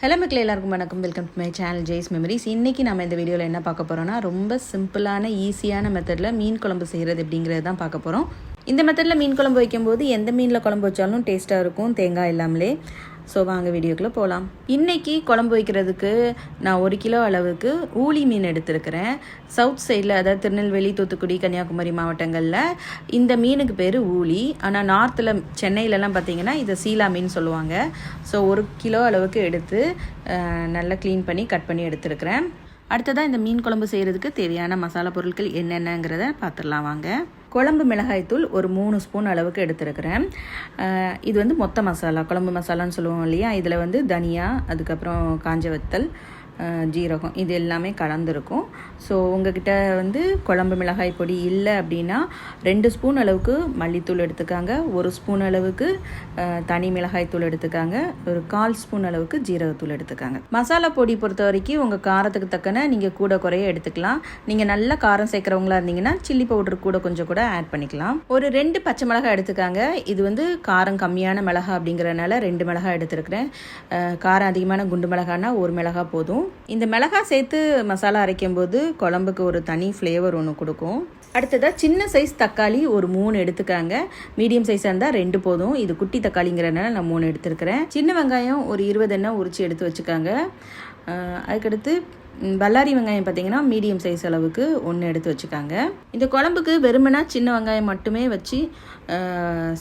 Hello மக்கள் எல்லாருக்கும் வணக்கம். Welcome to my channel Jai's memories இன்றைக்கி நம்ம இந்த வீடியோவில் என்ன பார்க்க போகிறோம்னா ரொம்ப சிம்பிளான ஈஸியான மெத்தடில் மீன் குழம்பு செய்கிறது அப்படிங்கிறது தான் பார்க்க போகிறோம் இந்த மெத்தடில் மீன் குழம்பு வைக்கும்போது எந்த மீனில் குழம்பு வச்சாலும் டேஸ்ட்டாக இருக்கும் தேங்காய் இல்லாமலே. ஸோ வாங்க வீடியோக்குள்ளே போகலாம் இன்றைக்கி குழம்பு வைக்கிறதுக்கு நான் ஒரு கிலோ அளவுக்கு ஊளி மீன் எடுத்திருக்கிறேன். சவுத் சைடில் அதாவது திருநெல்வேலி தூத்துக்குடி கன்னியாகுமரி மாவட்டங்களில் இந்த மீனுக்கு பேர் ஊளி. ஆனால் நார்த்தில் சென்னையிலலாம் பார்த்தீங்கன்னா இதை சீலா மீன் சொல்லுவாங்க. ஸோ ஒரு கிலோ அளவுக்கு எடுத்து நல்லா க்ளீன் பண்ணி கட் பண்ணி எடுத்துருக்கிறேன். அடுத்ததாக இந்த மீன் குழம்பு செய்கிறதுக்கு தேவையான மசாலா பொருட்கள் என்னென்னங்கிறத பார்த்துடலாம் வாங்க. குழம்பு மிளகாய்த்தூள் ஒரு மூணு ஸ்பூன் அளவுக்கு எடுத்துருக்கிறேன். இது வந்து மொத்த மசாலா குழம்பு மசாலான்னு சொல்லுவோம் இல்லையா? இதில் வந்து தனியா அதுக்கப்புறம் காஞ்ச வத்தல் ஜீரகம் இது எல்லாமே கலந்துருக்கும். ஸோ உங்ககிட்ட வந்து குழம்பு மிளகாய் பொடி இல்லை அப்படின்னா ரெண்டு ஸ்பூன் அளவுக்கு மல்லித்தூள் எடுத்துக்காங்க ஒரு ஸ்பூன் அளவுக்கு தனி மிளகாய் தூள் எடுத்துக்காங்க ஒரு கால் ஸ்பூன் அளவுக்கு ஜீரகத்தூள் எடுத்துக்காங்க. மசாலா பொடி பொறுத்த வரைக்கும் உங்கள் காரத்துக்கு தக்கன நீங்கள் கூட குறைய எடுத்துக்கலாம். நீங்கள் நல்ல காரம் சேர்க்குறவங்களா இருந்தீங்கன்னா சில்லி பவுடர் கூட கொஞ்சம் கூட ஆட் பண்ணிக்கலாம். ஒரு ரெண்டு பச்சை மிளகாய் எடுத்துக்காங்க. இது வந்து காரம் கம்மியான மிளகா அப்படிங்கிறனால ரெண்டு மிளகாய் எடுத்துருக்கிறேன். காரம் அதிகமான குண்டு மிளகானா ஒரு மிளகா போதும். இந்த மிளகாய் சேர்த்து மசாலா அரைக்கும் போது குழம்புக்கு ஒரு தனி ஃப்ளேவர் ஒன்று கொடுக்கும். அடுத்ததாக சின்ன சைஸ் தக்காளி ஒரு மூணு எடுத்துக்காங்க. மீடியம் சைஸாக இருந்தால் ரெண்டு போதும். இது குட்டி தக்காளிங்கிறனால நான் மூணு எடுத்துருக்கிறேன். சின்ன வெங்காயம் ஒரு இருபது எண்ணெய் உரிச்சு எடுத்து வச்சுக்காங்க. அதுக்கடுத்து பல்லாரி வெங்காயம் பார்த்தீங்கன்னா மீடியம் சைஸ் அளவுக்கு ஒன்று எடுத்து வச்சுக்காங்க. இந்த குழம்புக்கு வெறுமனா சின்ன வெங்காயம் மட்டுமே வச்சு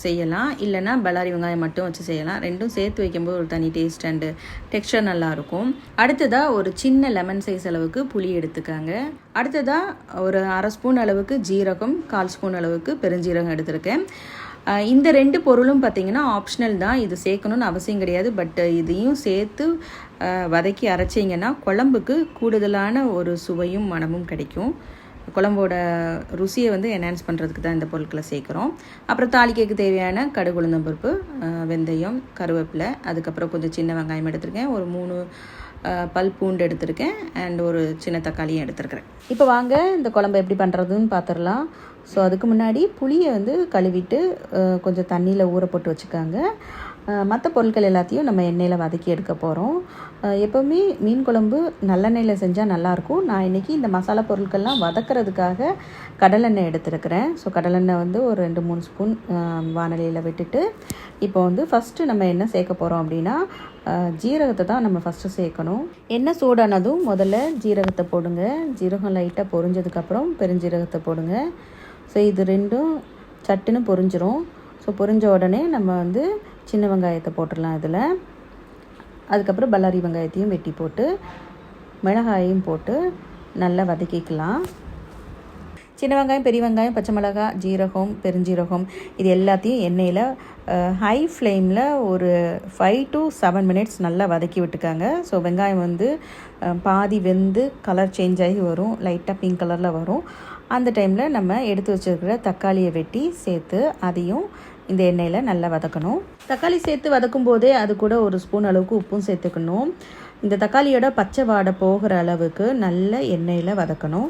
செய்யலாம். இல்லைன்னா பல்லாரி வெங்காயம் மட்டும் வச்சு செய்யலாம். ரெண்டும் சேர்த்து வைக்கும்போது ஒரு தனி டேஸ்ட் அண்டு டெக்ஸ்டர் நல்லாயிருக்கும் அடுத்ததாக ஒரு சின்ன லெமன் சைஸ் அளவுக்கு புளி எடுத்துக்காங்க. அடுத்ததாக ஒரு அரை ஸ்பூன் அளவுக்கு ஜீரகம் கால் ஸ்பூன் அளவுக்கு பெருஞ்சீரகம் எடுத்திருக்கேன். இந்த ரெண்டு பொருளும் பார்த்திங்கன்னா ஆப்ஷனல் தான். இது சேர்க்கணும்னு அவசியம் கிடையாது. பட் இதையும் சேர்த்து வதக்கி அரைச்சிங்கன்னா குழம்புக்கு கூடுதலான ஒரு சுவையும் மணமும் கிடைக்கும். குழம்போட ருசியை வந்து என்ஹான்ஸ் பண்ணுறதுக்கு தான் இந்த பொருட்களை சேர்க்குறோம். அப்புறம் தாளிக்கைக்கு தேவையான கடுகு உளுந்தம்பருப்பு வெந்தயம் கருவேப்பிலை அதுக்கப்புறம் கொஞ்சம் சின்ன வெங்காயம் எடுத்திருக்கேன். ஒரு மூணு பல் பூண்டு எடுத்திருக்கேன். அண்ட் ஒரு சின்ன தக்காளியும் எடுத்திருக்கிறேன். இப்போ வாங்க இந்த குழம்பு எப்படி பண்ணுறதுன்னு பார்த்துடலாம் ஸோ அதுக்கு முன்னாடி புளியை வந்து கழுவிட்டு கொஞ்சம் தண்ணியில் ஊற போட்டு வச்சுக்காங்க. மற்ற பொருட்கள் எல்லாத்தையும் நம்ம எண்ணெயில் வதக்கி எடுக்க போகிறோம் எப்போவுமே மீன் குழம்பு நல்லெண்ணெயில் செஞ்சால் நல்லாயிருக்கும். நான் இன்றைக்கி இந்த மசாலா பொருட்கள்லாம் வதக்கிறதுக்காக கடலெண்ணெய் எடுத்துருக்கிறேன். ஸோ கடலெண்ணெய் வந்து ஒரு ரெண்டு மூணு ஸ்பூன் வானலியில் விட்டுட்டு இப்போ வந்து ஃபஸ்ட்டு நம்ம என்ன சேர்க்க போகிறோம் அப்படின்னா ஜீரகத்தை தான் நம்ம ஃபஸ்ட்டு சேர்க்கணும். எண்ணெய் சூடானதும் முதல்ல ஜீரகத்தை போடுங்க. ஜீரகம் லைட்டாக பொரிஞ்சதுக்கப்புறம் பெருஞ்சீரகத்தை போடுங்க. ஸோ இது ரெண்டும் சட்டுன்னு பொரிஞ்சிரும். ஸோ பொரிஞ்ச உடனே நம்ம வந்து சின்ன வெங்காயத்தை போட்டுடலாம் இதில். அதுக்கப்புறம் பல்லாரி வெங்காயத்தையும் வெட்டி போட்டு மிளகாயையும் போட்டு நல்லா வதக்கிக்கலாம். சின்ன வெங்காயம் பெரிய வெங்காயம் பச்சை மிளகாய் ஜீரகம் பெருஞ்சீரகம் இது எல்லாத்தையும் எண்ணெயில் ஹை ஃப்ளேமில் ஒரு ஃபைவ் டு செவன் மினிட்ஸ் நல்லா வதக்கி விட்டுக்காங்க. ஸோ வெங்காயம் வந்து பாதி வெந்து கலர் சேஞ்ச் ஆகி வரும். லைட்டாக பிங்க் கலரில் வரும். அந்த டைமில் நம்ம எடுத்து வச்சிருக்கிற தக்காளியை வெட்டி சேர்த்து அதையும் இந்த எண்ணெயில் நல்லா வதக்கணும். தக்காளி சேர்த்து வதக்கும் போதே அது கூட ஒரு ஸ்பூன் அளவுக்கு உப்பும் சேர்த்துக்கணும். இந்த தக்காளியோட பச்சை வாடை போகிற அளவுக்கு நல்ல எண்ணெயில் வதக்கணும்.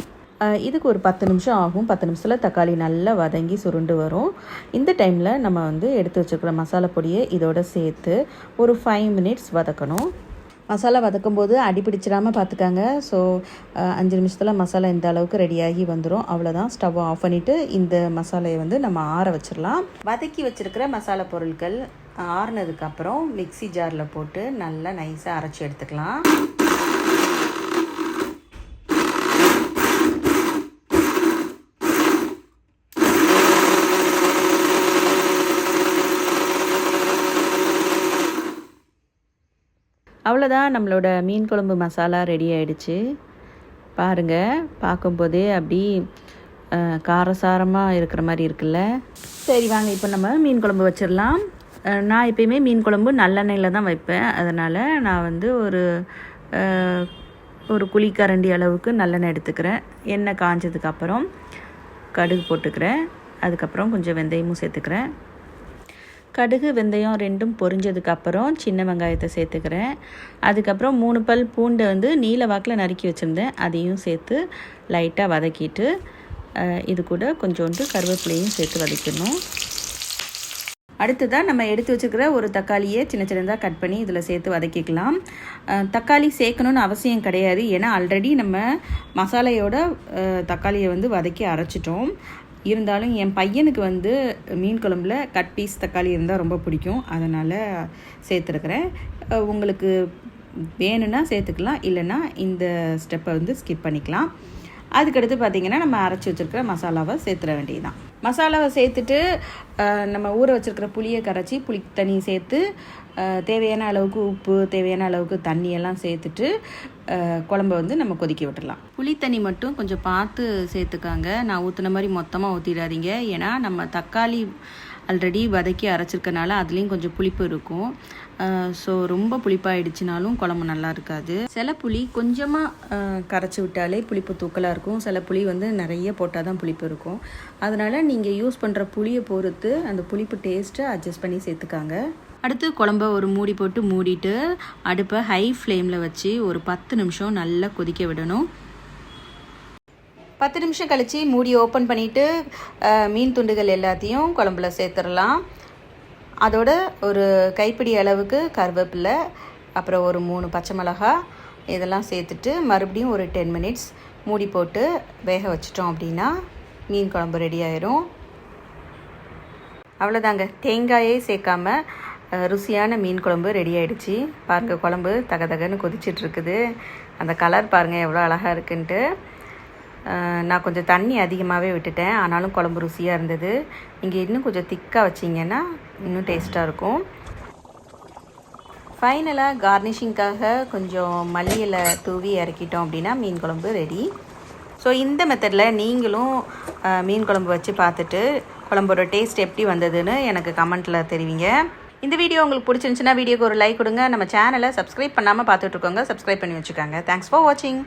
இதுக்கு ஒரு பத்து நிமிஷம் ஆகும். பத்து நிமிஷத்தில் தக்காளி நல்லா வதங்கி சுருண்டு வரும். இந்த டைமில் நம்ம வந்து எடுத்து வச்சுருக்கிற மசாலா பொடியை இதோட சேர்த்து ஒரு ஃபைவ் மினிட்ஸ் வதக்கணும். மசாலா வதக்கும் போது அடி பிடிச்சிடாமல் பார்த்துக்காங்க. ஸோ அஞ்சு நிமிஷத்தில் மசாலா இந்த அளவுக்கு ரெடியாகி வந்துடும் அவ்வளோதான் ஸ்டவ் ஆஃப் பண்ணிவிட்டு இந்த மசாலையை வந்து நம்ம ஆற வச்சிடலாம். வதக்கி வச்சுருக்கிற மசாலா பொருட்கள் ஆறுனதுக்கப்புறம் மிக்ஸி ஜாரில் போட்டு நல்லா நைஸாக அரைச்சி எடுத்துக்கலாம். அவ்வளோதான் நம்மளோட மீன் குழம்பு மசாலா ரெடி ஆயிடுச்சு. பாருங்கள் பார்க்கும்போதே அப்படி காரசாரமாக இருக்கிற மாதிரி இருக்குல்ல. சரி வாங்க இப்போ நம்ம மீன் குழம்பு வச்சிடலாம். நான் எப்பயுமே மீன் குழம்பு நல்லெண்ணெயில் தான் வைப்பேன். அதனால் நான் வந்து ஒரு ஒரு குழிக்கரண்டி அளவுக்கு நல்லெண்ணெய் எடுத்துக்கிறேன். எண்ணெய் காஞ்சதுக்கப்புறம் கடுகு போட்டுக்கிறேன். அதுக்கப்புறம் கொஞ்சம் வெந்தயமும் சேர்த்துக்கிறேன். கடுகு வெந்தயம் ரெண்டும் பொரிஞ்சதுக்கு அப்புறம் சின்ன வெங்காயத்தை சேர்த்துக்கிறேன். அதுக்கப்புறம் மூணு பல் பூண்டை வந்து நீல வாக்கில் நறுக்கி வச்சுருந்தேன். அதையும் சேர்த்து லைட்டாக வதக்கிட்டு இது கூட கொஞ்சோண்டு கருவேப்பிலையும் சேர்த்து வதக்கணும். அடுத்ததாக நம்ம எடுத்து வச்சுருக்கிற ஒரு தக்காளியை சின்ன சின்னதாக கட் பண்ணி இதில் சேர்த்து வதக்கிக்கலாம். தக்காளி சேர்க்கணுன்னு அவசியம் கிடையாது. ஏன்னா ஆல்ரெடி நம்ம மசாலையோட தக்காளியை வந்து வதக்கி அரைச்சிட்டோம். இருந்தாலும் என் பையனுக்கு வந்து மீன் குழம்புல கட் பீஸ் தக்காளி இருந்தால் ரொம்ப பிடிக்கும். அதனால் சேர்த்துருக்குறேன். உங்களுக்கு வேணும்னா சேர்த்துக்கலாம். இல்லைன்னா இந்த ஸ்டெப்பை வந்து ஸ்கிப் பண்ணிக்கலாம். அதுக்கடுத்து பார்த்திங்கன்னா நம்ம அரைச்சி வச்சுருக்கிற மசாலாவை சேர்த்துட வேண்டியதுதான். மசாலாவை சேர்த்துட்டு நம்ம ஊற வச்சுருக்கிற புளியை கரைச்சி புளி தண்ணி சேர்த்து தேவையான அளவுக்கு உப்பு தேவையான அளவுக்கு தண்ணியெல்லாம் சேர்த்துட்டு குழம்ப வந்து நம்ம கொதிக்க விட்டுடலாம் புளி தண்ணி மட்டும் கொஞ்சம் பார்த்து சேர்த்துக்காங்க. நான் ஊற்றுன மாதிரி மொத்தமாக ஊற்றிடாதீங்க ஏன்னா நம்ம தக்காளி ஆல்ரெடி வதக்கி அரைச்சிருக்கனால அதுலேயும் கொஞ்சம் புளிப்பு இருக்கும். ஸோ ரொம்ப புளிப்பாகிடுச்சினாலும் குழம்பு நல்லா இருக்காது. சில புளி கொஞ்சமாக கரைச்சி விட்டாலே புளிப்பு தூக்கலாக இருக்கும். சில புளி வந்து நிறைய போட்டால் தான் புளிப்பு இருக்கும். அதனால் நீங்கள் யூஸ் பண்ணுற புளியை பொறுத்து அந்த புளிப்பு டேஸ்ட்டை அட்ஜஸ்ட் பண்ணி சேர்த்துக்காங்க. அடுத்து குழம்ப ஒரு மூடி போட்டு மூடிட்டு அடுப்பை ஹை ஃப்ளேமில் வச்சு ஒரு பத்து நிமிஷம் நல்லா கொதிக்க விடணும். பத்து நிமிஷம் கழித்து மூடி ஓப்பன் பண்ணிவிட்டு மீன் துண்டுகள் எல்லாத்தையும் குழம்புல சேர்த்துடலாம். அதோட ஒரு கைப்பிடி அளவுக்கு கருவேப்பிலை அப்புறம் ஒரு மூணு பச்சை மிளகா இதெல்லாம் சேர்த்துட்டு மறுபடியும் ஒரு டென் மினிட்ஸ் மூடி போட்டு வேக வச்சிட்டோம் அப்படின்னா மீன் குழம்பு ரெடி ஆயிரும். அவ்வளோதாங்க தேங்காயே சேர்க்காம ருசியான மீன் குழம்பு ரெடி ஆகிடுச்சி பாருங்கள் குழம்பு தக தகன்னு கொதிச்சிட்ருக்குது அந்த கலர் பாருங்கள் எவ்வளோ அழகாக இருக்குன்ட்டு. நான் கொஞ்சம் தண்ணி அதிகமாகவே விட்டுட்டேன். ஆனாலும் குழம்பு ருசியாக இருந்தது. நீங்கள் இன்னும் கொஞ்சம் திக்காக வச்சிங்கன்னா இன்னும் டேஸ்ட்டாக இருக்கும். ஃபைனலாக கார்னிஷிங்காக கொஞ்சம் மல்லியில் தூவி இறக்கிட்டோம் அப்படின்னா மீன் குழம்பு ரெடி ஸோ இந்த மெத்தடில் நீங்களும் மீன் குழம்பு வச்சு பார்த்துட்டு குழம்போட டேஸ்ட் எப்படி வந்ததுன்னு எனக்கு கமெண்ட்டில் தெரிவிங்க. இந்த வீடியோ உங்களுக்கு பிடிச்சிருந்துச்சுன்னா வீடியோக்கு ஒரு லைக் கொடுங்க. நம்ம சேனலை சப்ஸ்கிரைப் பண்ணாமல் பார்த்துட்ருக்கோங்க சப்ஸ்கிரைப் பண்ணி வச்சுக்கோங்க. தேங்க்ஸ் ஃபார் வாட்சிங்